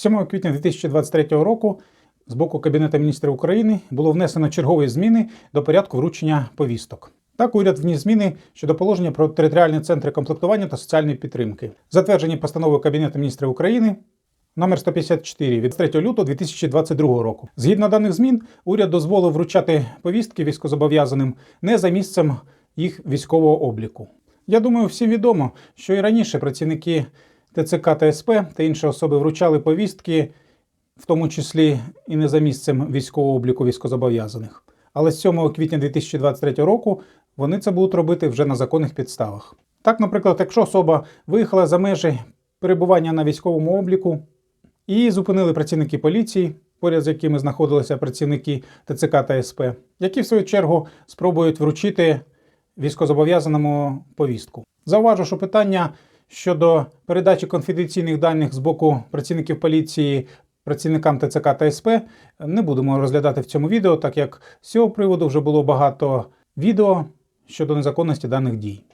7 квітня 2023 року з боку Кабінету міністрів України було внесено чергові зміни до порядку вручення повісток. Так, уряд вніс зміни щодо положення про територіальні центри комплектування та соціальної підтримки, затверджені постановою Кабінету міністрів України номер 154 від 3 лютого 2022 року. Згідно даних змін, уряд дозволив вручати повістки військозобов'язаним не за місцем їх військового обліку. Я думаю, всім відомо, що і раніше працівники ТЦК та СП та інші особи вручали повістки, в тому числі і не за місцем військового обліку військозобов'язаних. Але з 7 квітня 2023 року вони це будуть робити вже на законних підставах. Так, наприклад, якщо особа виїхала за межі перебування на військовому обліку, і зупинили працівники поліції, поряд з якими знаходилися працівники ТЦК та СП, які в свою чергу спробують вручити військозобов'язаному повістку. Зауважу, що питання щодо передачі конфіденційних даних з боку працівників поліції працівникам ТЦК та СП не будемо розглядати в цьому відео, так як з цього приводу вже було багато відео щодо незаконності даних дій,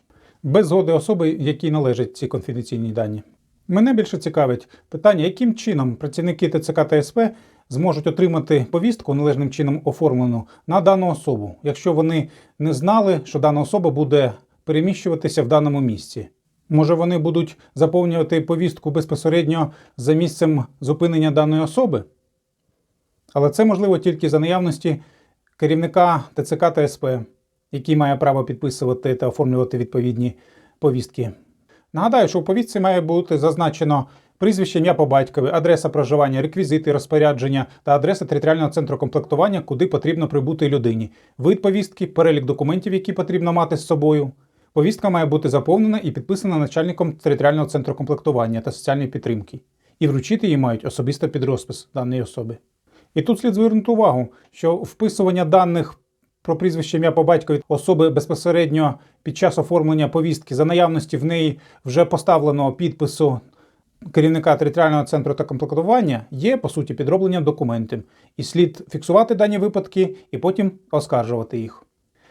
без згоди особи, якій належать ці конфіденційні дані. Мене більше цікавить питання, яким чином працівники ТЦК та СП зможуть отримати повістку належним чином оформлену на дану особу, якщо вони не знали, що дана особа буде переміщуватися в даному місці. Може, вони будуть заповнювати повістку безпосередньо за місцем зупинення даної особи? Але це можливо тільки за наявності керівника ТЦК та СП, який має право підписувати та оформлювати відповідні повістки. Нагадаю, що у повістці має бути зазначено прізвище, ім'я по батькові, адреса проживання, реквізити, розпорядження та адреса територіального центру комплектування, куди потрібно прибути людині, вид повістки, перелік документів, які потрібно мати з собою. Повістка має бути заповнена і підписана начальником територіального центру комплектування та соціальної підтримки. І вручити її мають особисто під розпис даної особи. І тут слід звернути увагу, що вписування даних про прізвище ім'я по батькові особи безпосередньо під час оформлення повістки за наявності в неї вже поставленого підпису керівника територіального центру та комплектування є по суті підробленням документів, і слід фіксувати дані випадки і потім оскаржувати їх.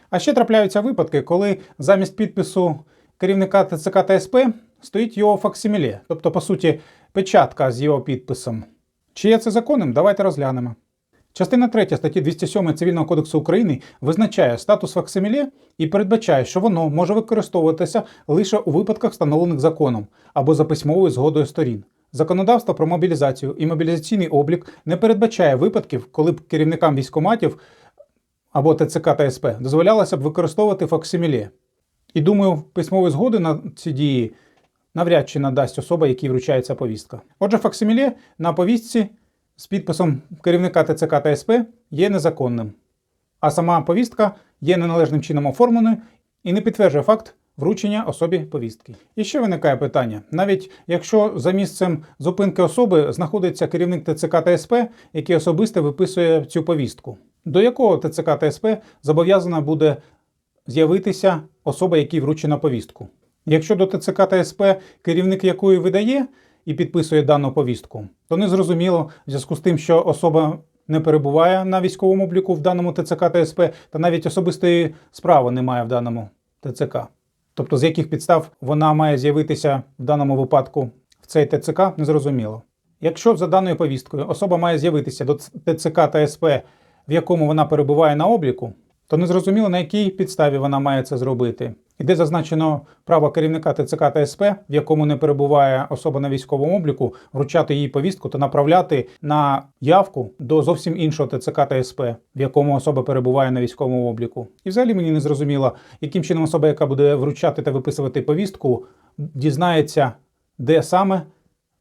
А ще трапляються випадки, коли замість підпису керівника ТЦК та СП стоїть його факсиміле, тобто, по суті, печатка з його підписом. Чи є це законним? Давайте розглянемо. Частина 3 статті 207 Цивільного кодексу України визначає статус факсиміле і передбачає, що воно може використовуватися лише у випадках, встановлених законом або за письмовою згодою сторін. Законодавство про мобілізацію і мобілізаційний облік не передбачає випадків, коли б керівникам військоматів або ТЦК та СП дозволялося б використовувати факсиміле. І думаю, письмової згоди на ці дії навряд чи надасть особа, якій вручається повістка. Отже, факсиміле на повістці з підписом керівника ТЦК та СП є незаконним, а сама повістка є неналежним чином оформленою і не підтверджує факт вручення особі повістки. І ще виникає питання: навіть якщо за місцем зупинки особи знаходиться керівник ТЦК та СП, який особисто виписує цю повістку, до якого ТЦК та СП зобов'язана буде з'явитися особа, якій вручена повістку? Якщо до ТЦК та СП керівник якої видає і підписує дану повістку, то не зрозуміло в зв'язку з тим, що особа не перебуває на військовому обліку в даному ТЦК та СП, та навіть особистої справи немає в даному ТЦК. Тобто, з яких підстав вона має з'явитися в даному випадку в цей ТЦК, незрозуміло. Якщо за даною повісткою особа має з'явитися до ТЦК та СП, в якому вона перебуває на обліку, то незрозуміло, на якій підставі вона має це зробити. І де зазначено право керівника ТЦК та СП, в якому не перебуває особа на військовому обліку, вручати їй повістку та направляти на явку до зовсім іншого ТЦК та СП, в якому особа перебуває на військовому обліку. І взагалі мені не зрозуміло, яким чином особа, яка буде вручати та виписувати повістку, дізнається, де саме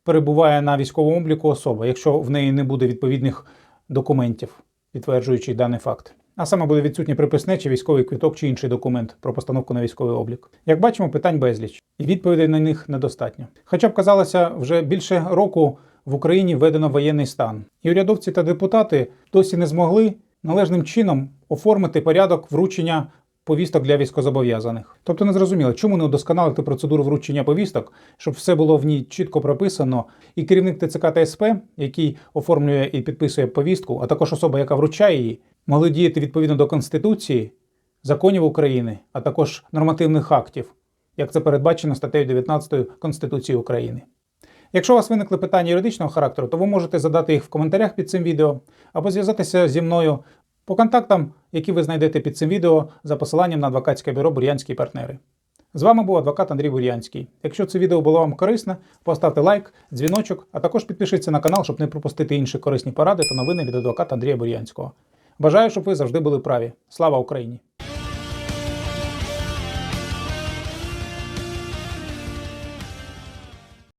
перебуває на військовому обліку особа, якщо в неї не буде відповідних документів, підтверджуючих даний факт. А саме буде відсутнє приписне чи військовий квиток чи інший документ про постановку на військовий облік. Як бачимо, питань безліч, і відповідей на них недостатньо. Хоча б казалося, вже більше року в Україні введено воєнний стан, і урядовці та депутати досі не змогли належним чином оформити порядок вручення повісток для військозобов'язаних. Тобто не зрозуміло, чому не удосконалити процедуру вручення повісток, щоб все було в ній чітко прописано, і керівник ТЦК та СП, який оформлює і підписує повістку, а також особа, яка вручає її, могли діяти відповідно до Конституції, законів України, а також нормативних актів, як це передбачено статтею 19 Конституції України. Якщо у вас виникли питання юридичного характеру, то ви можете задати їх в коментарях під цим відео або зв'язатися зі мною по контактам, які ви знайдете під цим відео за посиланням на адвокатське бюро Бур'янські партнери. З вами був адвокат Андрій Бур'янський. Якщо це відео було вам корисне, поставте лайк, дзвіночок, а також підпишіться на канал, щоб не пропустити інші корисні поради та новини від адвоката Андрія Бур'янського. Бажаю, щоб ви завжди були праві. Слава Україні!